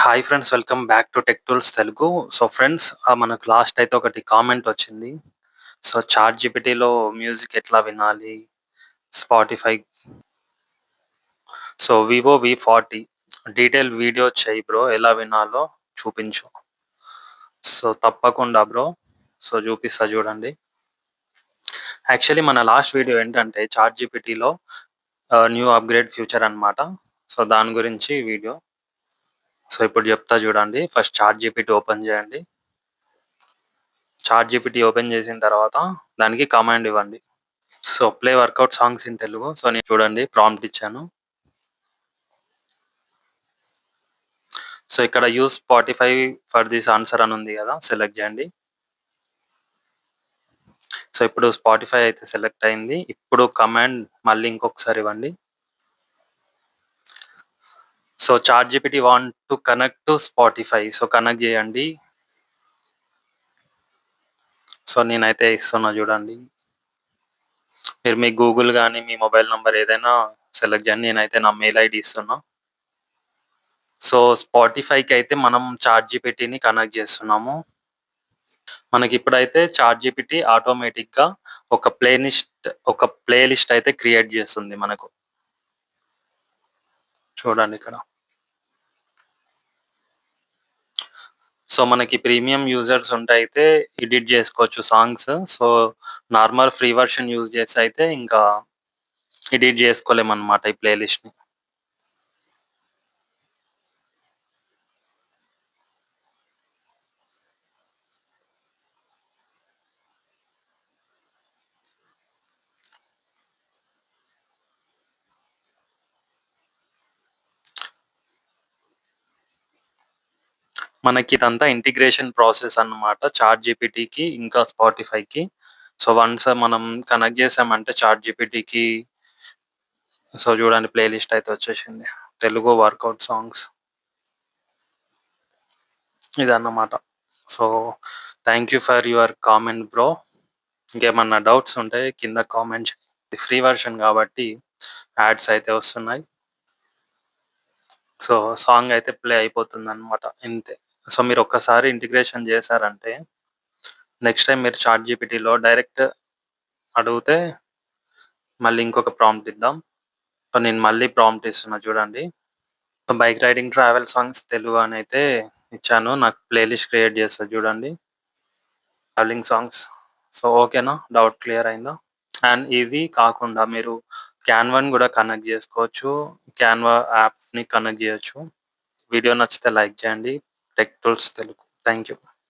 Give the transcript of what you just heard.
Hi friends welcome back to tech tools Telugu. So friends మనకు last అయితే ఒకటి comment వచ్చింది. సో చాట్ జీపీటీలో మ్యూజిక్ ఎట్లా వినాలి? Spotify so Vivo V forty detail video చేయి bro ఎలా వినాలో చూపించు. సో తప్పకుండా బ్రో సో చూపిస్తా చూడండి. యాక్చువల్లీ మన లాస్ట్ వీడియో ఏంటంటే చాట్ జీపీటీలో న్యూ అప్గ్రేడ్ ఫ్యూచర్ అన్నమాట. సో దాని గురించి వీడియో సో ఇప్పుడు చెప్తా చూడండి. ఫస్ట్ చార్ట్ జీపీటీ ఓపెన్ చేయండి. చార్ట్ జీపీటీ ఓపెన్ చేసిన తర్వాత దానికి కమాండ్ ఇవ్వండి. So play workout songs in Telugu. So నేను చూడండి ప్రాంప్ట్ ఇచ్చాను. సో ఇక్కడ use Spotify for this answer అని ఉంది కదా సెలెక్ట్ చేయండి. సో ఇప్పుడు స్పాటిఫై అయితే సెలెక్ట్ అయింది. ఇప్పుడు కమాండ్ మళ్ళీ ఇంకొకసారి ఇవ్వండి. So chat GPT want to connect to Spotify. So connect చేయండి. సో నేనైతే ఇస్తున్నా చూడండి. మీరు మీ గూగుల్ కానీ మీ మొబైల్ నంబర్ ఏదైనా సెలెక్ట్ చేయండి. నేనైతే నా మెయిల్ ఐడి ఇస్తున్నా. సో స్పాటిఫైకి అయితే మనం చార్ట్ జీపీటీని కనెక్ట్ చేస్తున్నాము. మనకి ఇప్పుడైతే చార్ట్ జీపీటీ ఆటోమేటిక్గా ఒక ప్లేలిస్ట్ ఒక ప్లేలిస్ట్ అయితే క్రియేట్ చేస్తుంది మనకు. చూడండి ఇక్కడ. సో మనకి ప్రీమియం యూజర్స్ ఉంటే అయితే ఎడిట్ చేసుకోవచ్చు songs. So normal free version use చేసి అయితే ఇంకా ఎడిట్ చేసుకోలేమన్నమాట ఈ ప్లేలిస్ట్ని. మనకి ఇదంతా ఇంటిగ్రేషన్ ప్రాసెస్ అన్నమాట చాట్ జీపీటీకి ఇంకా స్పాటిఫైకి. సో వన్స్ మనం కనెక్ట్ చేసామంటే చాట్ జీపీటీకి సో చూడండి ప్లేలిస్ట్ అయితే వచ్చేసింది. Telugu workout songs. ఇదన్నమాట. So thank you for your comment bro. ఇంకేమన్నా డౌట్స్ ఉంటే కింద కామెంట్ ఫ్రీ వర్షన్ కాబట్టి యాడ్స్ అయితే వస్తున్నాయి. సో సాంగ్ అయితే ప్లే అయిపోతుంది అనమాట ఇంతే. సో మీరు ఒక్కసారి ఇంటిగ్రేషన్ చేశారంటే నెక్స్ట్ టైం మీరు చాట్ జీపీటీలో డైరెక్ట్ అడిగితే మళ్ళీ ఇంకొక ప్రాంప్ట్ ఇద్దాం. సో నేను మళ్ళీ ప్రాంప్ట్ ఇస్తున్నా చూడండి. So bike riding travel songs Telugu అని అయితే ఇచ్చాను. నాకు ప్లేలిస్ట్ క్రియేట్ చేస్తా చూడండి. Travelling songs. సో ఓకేనా? డౌట్ క్లియర్ అయిందా? అండ్ ఇది కాకుండా మీరు క్యాన్వాని కూడా కనెక్ట్ చేసుకోవచ్చు. క్యాన్వా యాప్ని కనెక్ట్ చేయొచ్చు. వీడియో నచ్చితే లైక్ చేయండి. Tech tools Telugu thank you